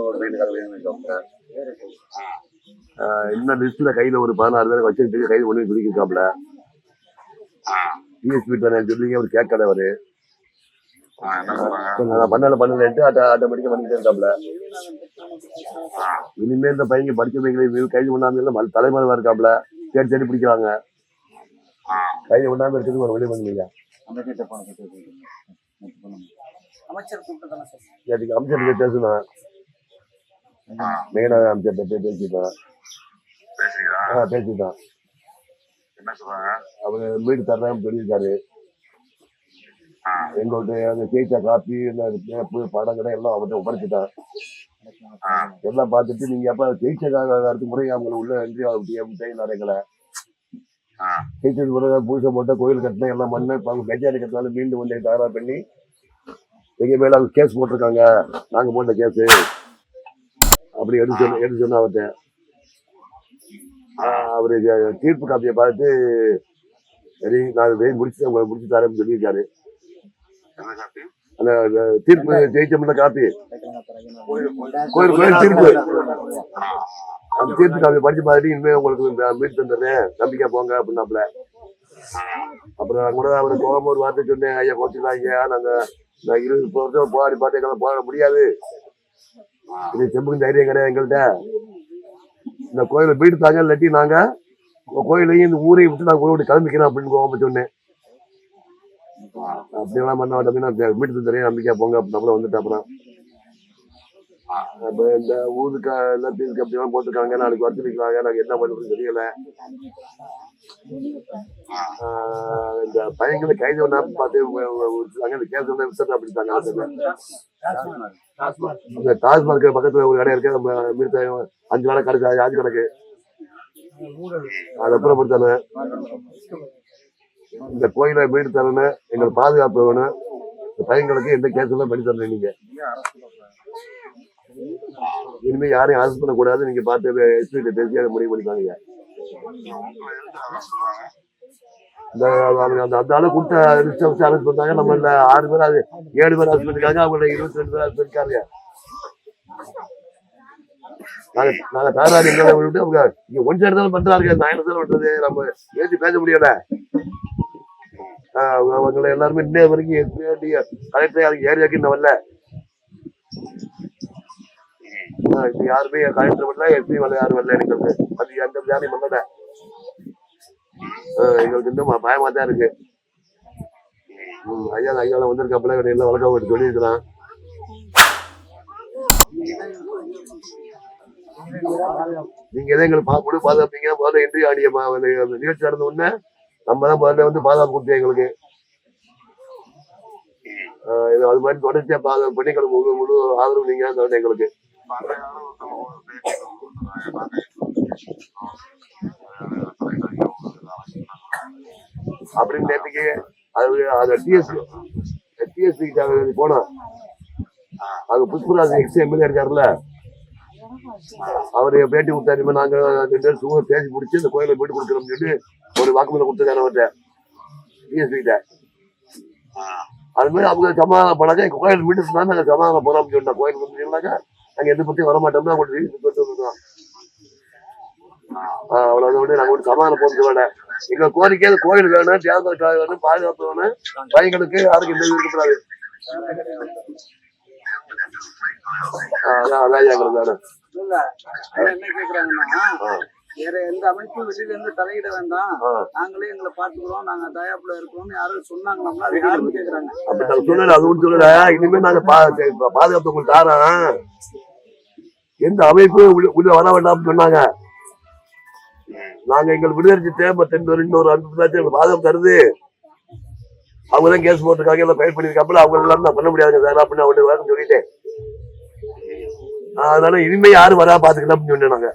ஒரு இந்த லிஸ்ட்ல கையில ஒரு பதினாறு பேர் வச்சுக்கிட்டு கைது ஒண்ணு குடிக்கிறாப்ல டிஎஸ்பி தானே அவர் கேட்கல அவரு. நான் பண்ணல பண்ணலன்ட்டு ஆட்டோமேட்டிக்கா பண்ணிக்கிட்டே இருக்காப்ல இனிமே இந்த பையங்க படிச்ச பையங்களை கைது பண்ணாம இல்ல தலைமறைவா இருக்காப்ல தேடி தேடி பிடிக்கிறாங்க. கைது பண்ணாம இருக்கிறதுக்கு ஒரு வழி பண்ணுவீங்க அமைச்சர் கூப்பிட்டு நேற்றுக்கு அமைச்சர்கிட்ட பேசுனேன் மேகநாத அமைச்சர்கிட்ட போய் பேசிட்டேன் ஆ வீடு தர்றேன்னு சொல்லியிருக்காரு. ஆ, எங்கள்கிட்ட அந்த காப்பி இந்த பேப்பு படம் கடை எல்லாம் அவர்கிட்ட ஒப்படைச்சிட்டேன். ஆ, எல்லாம் பார்த்துட்டு நீங்க அப்ப ஜெயிச்ச அடுத்த முறை அவங்களை உள்ள என்ட்ரி ஆகிட்டே எங்களை ஆ, ஜெயிச்சது முறை பூசை போட்ட கோயில் கட்டின எல்லாம் மண்ணு இப்போ அவங்க கஜாரி கட்டினாலும் மீண்டும் வந்து தயாரா பண்ணி எங்க மேல அவங்க கேஸ் போட்டிருக்காங்க. நாங்க போட்ட கேஸ் அப்படி எடுத்து சொன்ன எடுத்து சொன்ன அவர்கிட்ட அவரு தீர்ப்பு காப்பியை பார்த்து சரி நான் வெயில் முடிச்சு உங்களை முடிச்சு தரேன்னு சொல்லியிருக்காரு. அந்த தீர்ப்பு ஜெயிச்சோம்ல காப்பி. கோயில் கோயில் தீர்ப்பு. அந்த தீர்ப்பு காப்பி படிச்சு பார்த்துட்டு இனிமே உங்களுக்கு மீட் தந்துடுறேன் நம்பிக்கை போங்க அப்படின்னாப்ல அப்புறம் கூட அவர் கோபம் ஒரு வார்த்தை சொன்னேன். ஐயா கோச்சுக்கலாம் ஐயா நாங்க நான் இருபது முப்பது வருஷம் போராடி பார்த்து எங்களை போராட முடியாது. இது செம்புக்கும் தைரியம் கிடையாது எங்கள்கிட்ட. இந்த கோயில வீடு தாங்க இல்லாட்டி நாங்க கோயிலையும் இந்த ஊரையும் விட்டு நான் ஊரை விட்டு கிளம்பிக்கிறோம் அப்படின்னு கோபம் சொன்னேன். அப்படிலாம் பண்ண மாட்டோம். வீட்டு தெரியும். நம்பிக்கை போங்க. அப்படின்னு வந்துட்டு அப்புறம். அப்போ இந்த ஊருக்கு எல்லாத்தையும் அப்படிலாம் போட்டுருக்காங்க. நாளைக்கு வச்சு வைக்கிறாங்க. நாங்க என்ன பண்ணுறதுன்னு தெரியல. இந்த பையங்களை கைது ஒன்றா பார்த்து விட்டுருக்காங்க இந்த கேஸ் ஒன்றா விசாரணை அப்படிங்க இந்த டாஸ்மார்க் பக்கத்துல ஒரு கடை இருக்கு. நம்ம மீட்ட அஞ்சு வேலை கடைசி அஞ்சு கணக்கு அதை அப்புறப்படுத்தானு இந்த கோயிலை வீடு தரணும். எங்களை பாதுகாப்பு வேணும். இந்த பையன்களுக்கு எந்த கேஸும் பண்ணி தரணும் நீங்க. இனிமே யாரையும் அரசு பண்ணக்கூடாது. நீங்க பார்த்து எஸ்பி பேசி அதை முடிவு பண்ணிக்காங்க. இந்த அவங்க அந்த அந்த கொடுத்த பண்ணாங்க. நம்ம இல்ல ஆறு பேர் அது ஏழு பேர் அரெஸ்ட் அவங்க இருபத்தி ரெண்டு பேர் நாங்க நாங்க தாராடி எங்களை விட்டு அவங்க இங்க ஒன் சைடு தான் பண்றாங்க நான் என்ன பண்றது நம்ம ஏற்றி பேச முடியல. ஆஹ் அவங்க அவங்களை எல்லாருமே இன்னே வரைக்கும் கலெக்டர் அதுக்கு இன்னும் வரல. தான் இப்ப யாருமே கலெக்டர் வரல எப்படி வரல யாரும் வரல எங்களுக்கு அது எந்த ஜாலியும் பண்ணல எங்களுக்கு இன்னும் பயமா தான் இருக்கு. ஐயா ஐயால வந்திருக்காப்புல எல்லாம் வழக்கம் எடுத்து சொல்லியிருக்கலாம். நீங்க எதை எங்களுக்கு பா- முழு பாதுகாப்பீங்க? முதல்ல என்ட்ரி ஆடிய அந்த நிகழ்ச்சி நடந்த உடனே நம்ம தான் முதல்ல வந்து பாதுகாப்பு கொடுத்தோம் எங்களுக்கு. இது அது மாதிரி தொடர்ச்சியா பாதுகாப்பு பண்ணி எங்களுக்கு முழு முழு ஆதரவு நீங்க எங்களுக்கு. அப்படின்னு நேற்றுக்கு அது அந்த டிஎஸ்பி டிஎஸ்பி போனோம் அங்க புஷ்பராஜ் எக்ஸ் எம்எல்ஏ இருக்காருல்ல. அவரு பேட்டி கொடுத்தாரு இனிமே நாங்க ரெண்டு பேரும் சும்மா பேசி பிடிச்சி இந்த கோயிலை வீட்டு கொடுக்குறோம்னு சொல்லி ஒரு வாக்குமூலம் கொடுத்துருக்காரு அவர்கிட்ட. டிஎஸ்பி கிட்ட. அது மாதிரி அவங்க சமாதானம் பண்ணாங்க கோயில் வீட்டு சொன்னா நாங்க சமாதானம் போறோம்னு சொன்னா கோயில் வந்துட்டீங்கன்னாக்கா நாங்க எந்த பத்தியும் வர மாட்டோம்னா அவங்க வீட்டுக்கு போயிட்டு வந்துடுவோம் ஆஹ் அவ்வளவு விட நாங்க ஒரு சமாதானம் சொல்லல எங்க கோரிக்கை கோயில் வேணும் தேர்தலுக்காக வேணும் பாதுகாப்பு வேணும். பையங்களுக்கு யாருக்கும் எந்த இது இருக்கக்கூடாது. ஆஹ் அதான் அதான் எங்களுக்கு வேணும். என்ன வேற எந்த அமைப்பும் வெளியில இருந்து தலையிட வேண்டாம். நாங்களே எங்களை பாத்துக்கிறோம் நாங்க தயாப்புல இருக்கோம்னு யாரும் சொன்னாங்களா அது கேக்குறாங்க சொல்லல அது சொல்லல இனிமே நாங்க பாதுகாப்பு உங்களுக்கு தாரோம். எந்த அமைப்பு உள்ள- வர வேண்டாம்னு சொன்னாங்க. நாங்க எங்களுக்கு விடுதலை தேவை தென் இன்னொரு தான் எங்களுக்கு பாதுகாப்பு தருது. அவங்க தான் கேஸ் போட்டிருக்காங்க எல்லாம் ஃபைல் பண்ணிருக்காப்புல அவங்க எல்லாம் நான் பண்ண முடியாதுங்க சார் அப்படின்னு அவங்க வழக்கம் சொல்லிட்டேன். அதனால இனிமே யாரும் வரா பாத்துக்கலாம் அப்படின்னு சொன்னேன் நாங்க.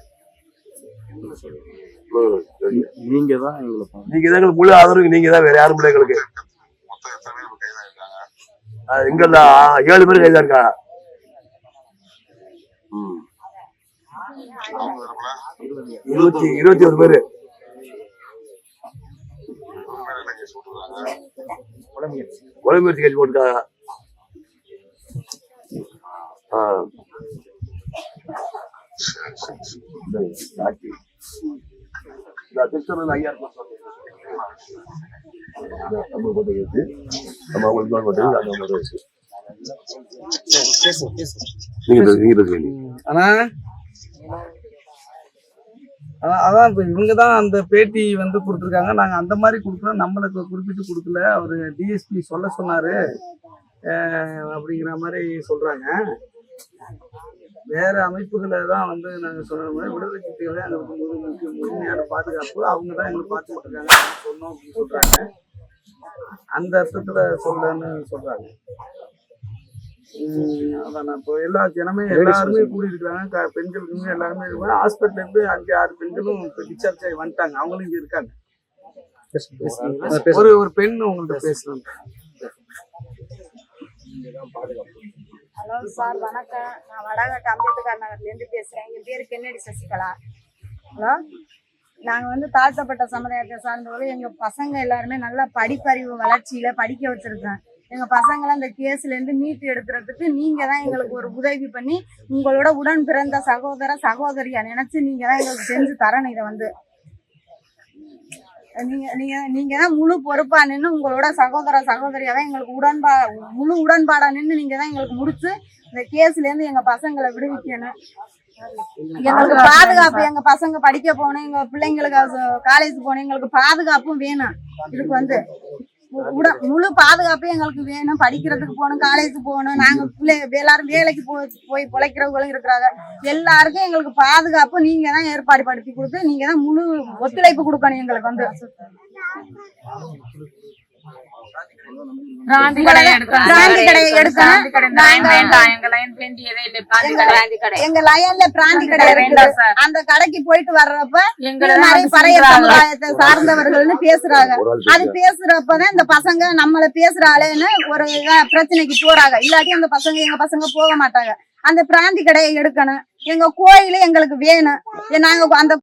நீங்க தான் எங்களுக்கு நீங்க தான் எங்களுக்கு முழு ஆதரவு நீங்க தான் வேற யாரும் இல்லை எங்களுக்கு. மொத்தம் ஆஹ் ஏழு பேர் கைதா இருக்கா? இருபத்தி இருபத்தி ஒரு பேரு. இவங்க கொலை முயற்சி கேஸ் போட்டுருக்காங்க ஆ. ஐயா நம்ம இருக்கு நம்ம அவங்களுக்கு அந்த மட்டும் இருக்கு ஆனா அதான் இப்போ இவங்க தான் அந்த பேட்டி வந்து கொடுத்துருக்காங்க. நாங்கள் அந்த மாதிரி கொடுக்குறோம் நம்மளுக்கு குறிப்பிட்டு கொடுக்கல. அவர் டிஎஸ்பி சொல்ல சொன்னார். அப்படிங்கிற மாதிரி சொல்றாங்க. வேற அமைப்புகளை தான் வந்து நாங்க சொன்ன விடுதலை சிறுத்தைகளை அங்க இருக்கும்போது முக்கிய முழுமையான பாதுகாப்பு அவங்க தான் எங்களுக்கு பார்த்துக்கிட்டு இருக்காங்க சொன்னோம் அப்படின்னு சொல்றாங்க. அந்த அர்த்தத்துல சொல்லன்னு சொல்றாங்க. உம் அதான் இப்போ எல்லா ஜனமே எல்லாருமே கூடி இருக்காங்க பெண்களுக்குமே எல்லாருமே இருக்காங்க ஹாஸ்பிட்டல்ல இருந்து அஞ்சு ஆறு பெண்களும் இப்போ டிஸ்சார்ஜ் ஆகி வந்துட்டாங்க. அவங்களும் இங்க இருக்காங்க. ஒரு ஒரு பெண் உங்கள்ட்ட பேசுறாங்க ஹலோ சார் வணக்கம். நான் வடகாட்டு அம்பேத்கர் நகர்லேருந்து பேசுகிறேன் என் பேர் கென்னடி சசிகலா. ஹலோ? நாங்கள் வந்து தாழ்த்தப்பட்ட சமுதாயத்தை சார்ந்தவர்கள் எங்கள் பசங்க எல்லாருமே நல்லா படிப்பறிவு வளர்ச்சியில் படிக்க வச்சுருக்கேன் எங்கள் பசங்களை அந்த கேஸ்லேருந்து மீட்டு எடுக்கிறதுக்கு நீங்கள் தான் எங்களுக்கு ஒரு உதவி பண்ணி உங்களோட உடன் பிறந்த சகோதர சகோதரியா நினச்சி நீங்கள் தான் எங்களுக்கு செஞ்சு தரணும் இதை வந்து. நீங்க நீங்க நீங்க தான் முழு பொறுப்பா நின்று உங்களோட சகோதர சகோதரியாவே எங்களுக்கு உடன்பா முழு உடன்பாடா நின்று நீங்க தான் எங்களுக்கு முடிச்சு இந்த கேஸ்ல இருந்து எங்க பசங்களை விடுவிக்கணும். எங்களுக்கு பாதுகாப்பு எங்க பசங்க படிக்க போகணும் எங்க பிள்ளைங்களுக்கு காலேஜ் போகணும் எங்களுக்கு பாதுகாப்பும் வேணும். இதுக்கு வந்து முழு பாதுகாப்பு எங்களுக்கு வேணும். படிக்கிறதுக்கு போகணும் காலேஜ் போகணும். நாங்க பிள்ளை எல்லாரும் வேலைக்கு போய் போய் பிழைக்கிறவங்களும் இருக்கிறாங்க. எல்லாருக்கும் எங்களுக்கு பாதுகாப்பு நீங்க தான் ஏற்பாடு படுத்தி கொடுத்து நீங்க தான் முழு ஒத்துழைப்பு கொடுக்கணும் எங்களுக்கு வந்து. பிராந்தி கடையை எடுக்கணும். எங்க லயன்ல பிராந்தி கடை. அந்த கடைக்கு போயிட்டு வர்றப்ப பழைய. சமுதாயத்தை சார்ந்தவர்கள்னு பேசுறாங்க. அது பேசுறப்பதான் இந்த பசங்க நம்மள பேசுறாளேன்னு ஒரு பிரச்சனைக்கு போறாங்க. இல்லாட்டி அந்த பசங்க எங்க பசங்க போக மாட்டாங்க. அந்த பிராந்தி கடையை எடுக்கணும். எங்க கோயிலு எங்களுக்கு வேணும். நாங்க அந்த